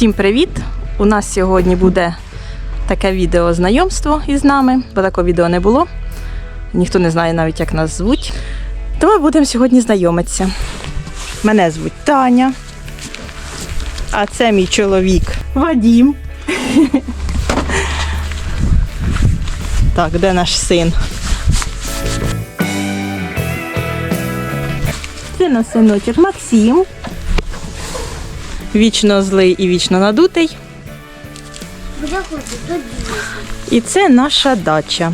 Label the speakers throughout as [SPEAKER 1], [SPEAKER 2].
[SPEAKER 1] Всім привіт! У нас сьогодні буде таке відео знайомство із нами, бо такого відео не було. Ніхто не знає навіть, як нас звуть. Тому будемо сьогодні знайомитися. Мене звуть Таня, а це мій чоловік Вадім. Так, де наш син? Це наш синочок Максим. Вічно злий і вічно надутий. І це наша дача.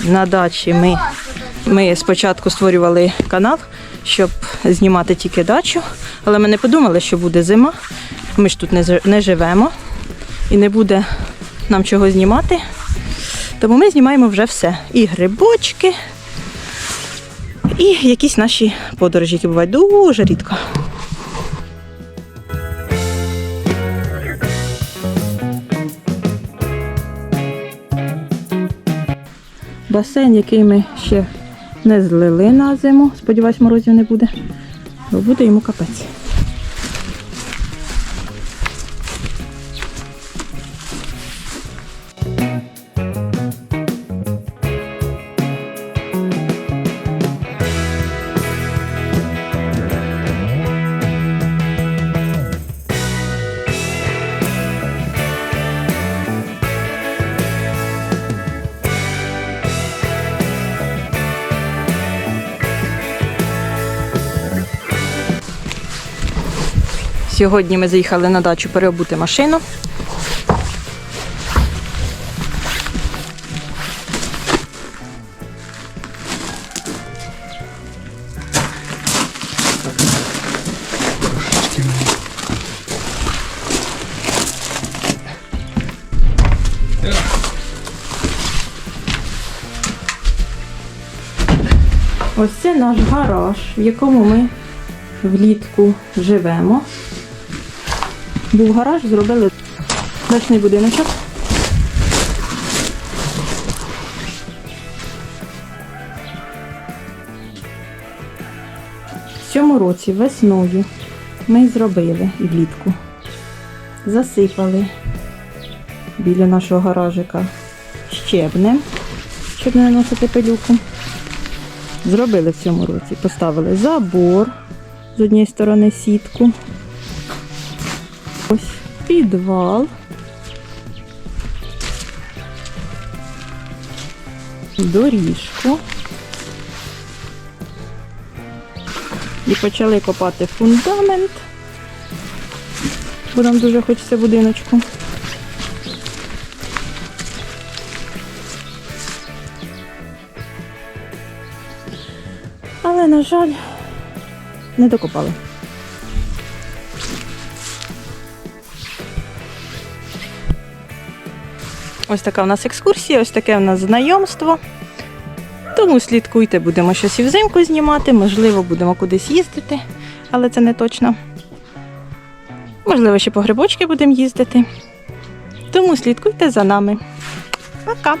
[SPEAKER 1] На дачі ми, ми спочатку створювали канал, щоб знімати тільки дачу, але ми не подумали, що буде зима. Ми ж тут не, не живемо і не буде нам чого знімати. Тому ми знімаємо вже все. І грибочки, і якісь наші подорожі, які бувають дуже рідко. Басейн, який ми ще не злили на зиму. Сподіваюсь, морозів не буде. Бо буде йому капець. Сьогодні ми заїхали на дачу переобути машину. Ось це наш гараж, в якому ми влітку живемо. Був гараж, зробили дачний будиночок. В цьому році весною ми зробили і влітку. Засипали біля нашого гаражика щебнем, щоб не наносити пилюку. Зробили в цьому році. Поставили забор з однієї сторони сітку. Ось підвал. Доріжку. І почали копати фундамент. Бо нам дуже хочеться будиночку. Але, на жаль, не докопали. Ось така у нас екскурсія, ось таке у нас знайомство. Тому слідкуйте, будемо щось і взимку знімати, можливо, будемо кудись їздити, але це не точно. Можливо, ще по грибочки будемо їздити. Тому слідкуйте за нами. Пока!